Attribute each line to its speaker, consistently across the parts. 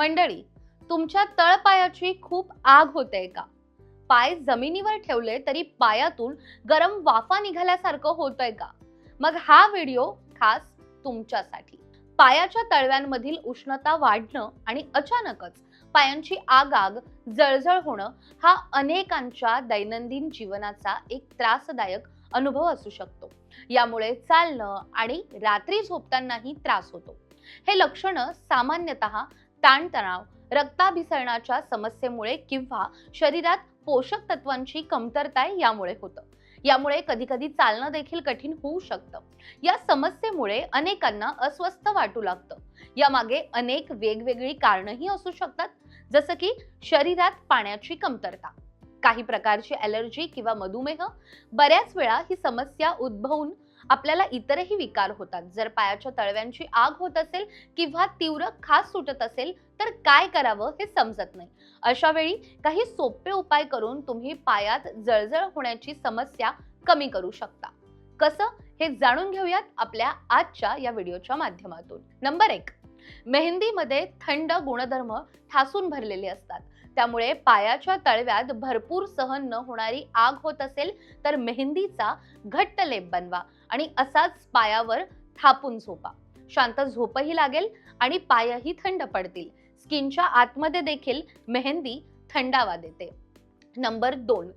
Speaker 1: मंडळी तुमच्या तळपायाची खूप आग होते का? पाय जमिनीवर ठेवले तरी पायातून गरम वाफा निघाल्यासारखं होतंय का? मग हा व्हिडिओ खास तुमच्यासाठी. पायाच्या तळव्यांमधील उष्णता वाढणं आणि अचानकच पायांची आग आग जळजळ होणं हा अनेकांच्या दैनंदिन जीवनाचा एक त्रासदायक अनुभव असू शकतो. यामुळे चालणं आणि रात्री झोपतानाही त्रास होतो. हे लक्षणं सामान्यतः ताणतणाव रक्ताभिसरणाच्या समस्येमुळे किंवा शरीरात पोषक तत्वांची कमतरता यामुळे होतं. यामुळे कधी कधी चालणं देखील कठीण होऊ शकतं. या समस्येमुळे अनेकांना अस्वस्थ वाटू लागतं. यामागे अनेक वेगवेगळी कारणंही असू शकतात. जसं की शरीरात पाण्याची कमतरता. काही प्रकारची ॲलर्जी किंवा मधुमेह बऱ्याच वेळा ही समस्या उद्भवून आपल्याला इतरही विकार होतात. जर पायाच्या तळव्यांची आग होत असेल किंवा तीव्र खास सुटत असेल तर काय करावं हे समजत नाही. अशा वेळी काही सोपे उपाय करून तुम्ही पायात जळजळ होण्याची समस्या कमी करू शकता. कसं? हे जाणून घेऊयात आपल्या आजच्या या व्हिडिओच्या माध्यमातून. नंबर एक. मेहंदीमध्ये थंड गुणधर्म ठासून भरलेले असतात. त्यामुळे पायाच्या तळव्यात भरपूर सहन न होणारी आग होत असेल तर मेहंदीचा घट्ट लेप बनवा आणि असाच पायावर थापून झोपा. शांत झोपही लागेल आणि पायही थंड पडतील. स्किनच्या आतमध्ये देखील मेहंदी थंडावा देते. नंबर दोन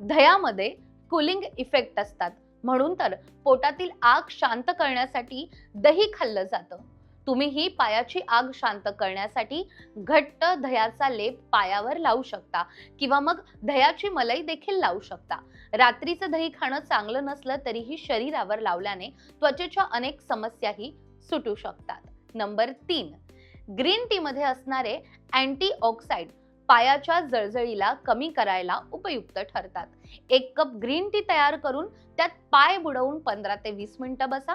Speaker 1: दह्यामध्ये कुलिंग इफेक्ट असतात. म्हणून तर पोटातील आग शांत करण्यासाठी दही खाल्लं जातं. तुम्हीही पायाची आग शांत करण्यासाठी घट्ट दह्याचा लेप पायावर लावू शकता किंवा मग दह्याची मलाई देखील लावू शकता. रात्रीचं दही खाणं चांगलं नसलं तरीही शरीरावर लावल्याने त्वचेच्या अनेक समस्याही सुटू शकतात. नंबर तीन ग्रीन टी मध्ये असणारे अँटी ऑक्साईड पायाच्या जळजळीला कमी करायला उपयुक्त ठरतात. एक कप ग्रीन टी तयार करून त्यात पाय बुडवून पंधरा ते वीस मिनिटं बसा.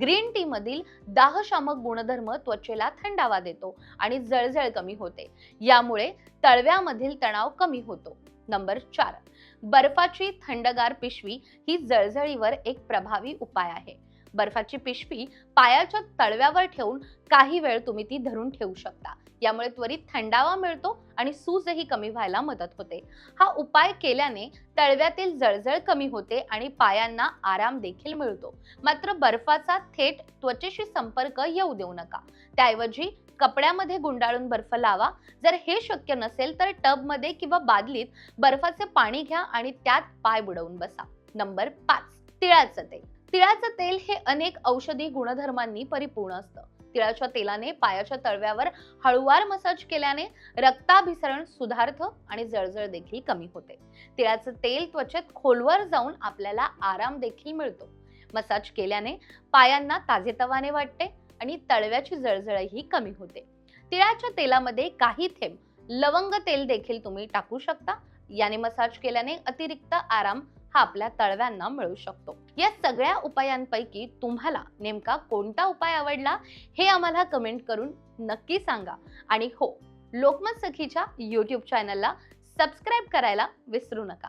Speaker 1: ग्रीन टी मधील दाहशामक गुणधर्म त्वचेला थंडावा देतो आणि जळजळ कमी होते. यामुळे तळव्यामधील तणाव कमी होतो. नंबर चार. बर्फाची थंडगार पिशवी ही जळजळीवर एक प्रभावी उपाय आहे. बर्फाची पिशवी पायाच्या तळव्यावर ठेवून काही वेळ तुम्ही ती धरून ठेवू शकता. यामुळे त्वरित थंडावा मिळतो आणि सूजही कमी व्हायला मदत होते. हा उपाय केल्याने तळव्यातील जळजळ कमी होते आणि पायांना आराम देखील मिळतो. मात्र बर्फाचा थेट त्वचेशी संपर्क येऊ देऊ नका. त्याऐवजी कपड्यामध्ये गुंडाळून बर्फ लावा. जर हे शक्य नसेल तर टबमध्ये किंवा बादलीत बर्फाचे पाणी घ्या आणि त्यात पाय बुडवून बसा. नंबर पाच तिळाचं तेल. तिळाचं तेल हे अनेक औषधी गुणधर्मांनी परिपूर्ण असतं. तिळाच्या तेलाने पायाच्या तळव्यावर हळुवार मसाज केल्याने रक्ताभिसरण सुधारतं आणि जळजळ देखील कमी होते. तिळाचं तेल त्वचेत खोलवर जाऊन आपल्याला आराम देखील मिळतो. मसाज केल्याने पायांना ताजेतवाने वाटते आणि तळव्याची जळजळही कमी होते. तिळाच्या तेलामध्ये काही थेंब लवंग तेल देखील तुम्ही टाकू शकता. याने मसाज केल्याने अतिरिक्त आराम हा आपल्या तळव्यांना मिळू शकतो. या सगळ्या उपायांपैकी तुम्हाला नेमका कोणता उपाय आवडला हे आम्हाला कमेंट करून नक्की सांगा. आणि हो लोकमत सखीच्या यूट्यूब चॅनलला सबस्क्राईब करायला विसरू नका.